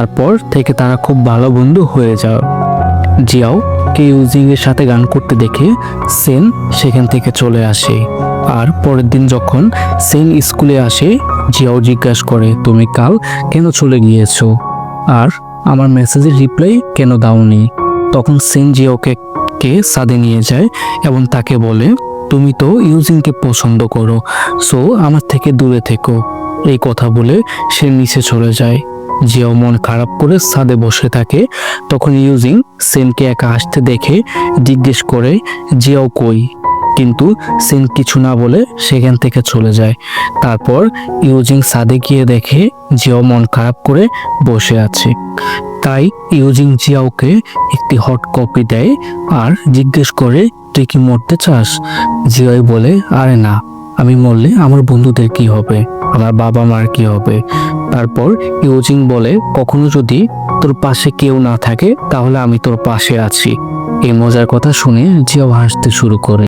তারপর থেকে তারা খুব ভালো বন্ধু হয়ে যায় জিয়াও কে ইউজিং এর সাথে গান করতে দেখে সেন সেখান থেকে চলে আসে। আর পরের দিন যখন সেন স্কুলে আসে, জিয়াও জিজ্ঞাসা করে, তুমি কাল কেন চলে গিয়েছো? আর আমার মেসেজের রিপ্লাই কেন দাওনি? তখন সেন জিয়াওকে কে সাদে নিয়ে যায় এবং তাকে বলে, তুমি তো ইউজিংকে পছন্দ করো, সো আমার থেকে দূরে থেকো। এই কথা বলে সে নিচে চলে যায়। জিয়াও মন খারাপ করে ছাদে বসে থাকে, তখন ইউজিং সেনকে একা আসতে দেখে জিজ্ঞেস করে জিয়াও কই? কিন্তু সেন কিছু না বলে সেখান থেকে চলে যায়। তারপর ইউজিং সাদে গিয়ে দেখে জিয়াও মন খারাপ করে বসে আছে। তাই ইউজিং জিয়াওকে একটি হট কপি দেয় আর জিজ্ঞেস করে, তুই কি মরতে চাস? জিয়াই বলে, আরে না, আমি মরলে আমার বন্ধুদের কি হবে? আমার বাবা মার কি হবে? তারপর ইউজিং বলে, কখনো যদি তোর পাশে কেউ না থাকে, তাহলে আমি তোর পাশে আছি। এই মজার কথা শুনে জিয়াও হাসতে শুরু করে।